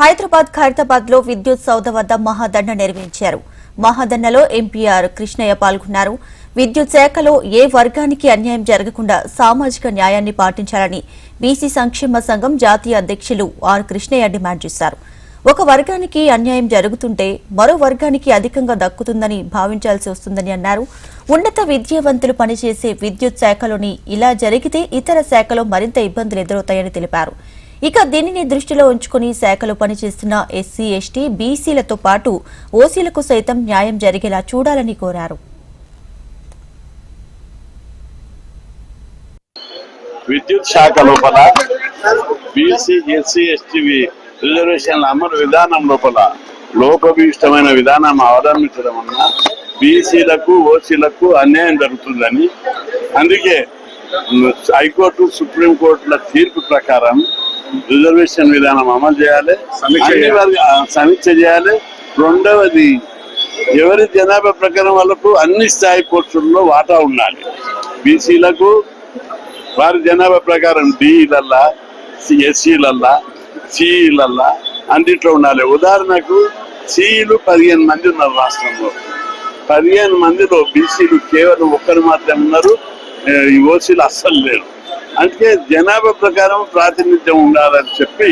హైదరాబాద్ ఖైరతాబాద్లో విద్యుత్ సౌధ వద్ద మహాదండ నిర్వహించారు. మహాదండలో ఎంపీఆర్ కృష్ణయ్య పాల్గొన్నారు. విద్యుత్ శాఖలో ఏ వర్గానికి అన్యాయం జరగకుండా సామాజిక న్యాయాన్ని పాటించాలని బీసీ సంక్షేమ సంఘం జాతీయ అధ్యక్షులు ఆర్ కృష్ణయ్య డిమాండ్ చేశారు. ఒక వర్గానికి అన్యాయం జరుగుతుంటే మరో వర్గానికి అధికంగా దక్కుతుందని భావించాల్సి వస్తుందని అన్నారు. ఉన్నత విద్యావంతులు పనిచేసే విద్యుత్ శాఖలోని ఇలా జరిగితే ఇతర శాఖలో మరింత ఇబ్బందులు ఎదురవుతాయని తెలిపారు. ఇక దీనిని దృష్టిలో ఉంచుకుని శాఖలో పనిచేస్తున్న ఎస్సీ ఎస్టీ బీసీలతో పాటు ఓసీలకు సైతం న్యాయం జరిగేలా చూడాలని కోరారు. విద్యుత్ శాఖ లోపల బీసీ ఎస్సీ ఎస్టీ రిజర్వేషన్ల అమలు విధానం లోపల లోపభీష్టమైన విధానం అవలంబించడం వలన బీసీలకు ఓసీలకు అన్యాయం జరుగుతుందని. అందుకే హైకోర్టు సుప్రీంకోర్టుల తీర్పు ప్రకారం రిజర్వేషన్ విధానం అమలు చేయాలి. సమీక్ష చేయాలి. రెండవది ఎవరి జనాభా ప్రకారం వాళ్ళకు అన్ని స్థాయి పోస్టుల్లో వాటా ఉండాలి. బీసీలకు వారి జనాభా ప్రకారం డిలల్లా ఎస్సీలల్లా సిఈలల్లా అన్నిట్లో ఉండాలి. ఉదాహరణకు సిఈలు పదిహేను మంది ఉన్నారు రాష్ట్రంలో. పదిహేను మందిలో బీసీలు కేవలం ఒక్కరు మాత్రమే ఉన్నారు. ఓసీలు అస్సలు లేరు. అందుకే జనాభా ప్రకారం ప్రాతినిధ్యం ఉండాలని చెప్పి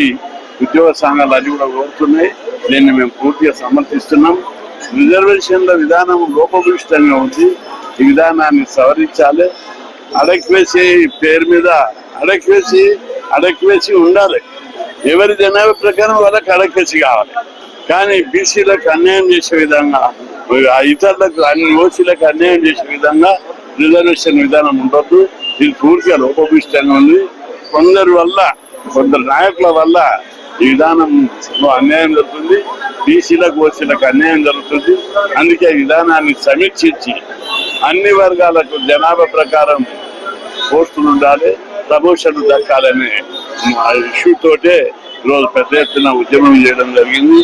ఉద్యోగ సంఘాలు అది కూడా కోరుతున్నాయి. దీన్ని మేము పూర్తిగా సమర్థిస్తున్నాం. రిజర్వేషన్ల విధానం లోపభూయిష్టంగా ఉంది. ఈ విధానాన్ని సవరించాలి. అడక్వేసి పేరు మీద అడక్వేసి అడక్వేసి ఉండాలి. ఎవరి జనాభా ప్రకారం వాళ్ళకి అడక్వేసి కావాలి. కానీ బీసీలకు అన్యాయం చేసే విధంగా ఆ ఇతరులకు అన్ని ఓసీలకు అన్యాయం చేసే విధంగా రిజర్వేషన్ విధానం ఉండొద్దు. ఇది పూర్తిగా లోపభూయిష్టంగా ఉంది. కొందరి వల్ల కొందరు నాయకుల వల్ల ఈ విధానంలో అన్యాయం జరుగుతుంది. బీసీలకు ఓసీలకు అన్యాయం జరుగుతుంది. అందుకే విధానాన్ని సమీక్షించి అన్ని వర్గాలకు జనాభా ప్రకారం పోస్టులు ఉండాలి ప్రమోషన్లు దక్కాలనే ఇష్యూ తోటే ఈరోజు పెద్ద ఎత్తున ఉద్యమం చేయడం జరిగింది.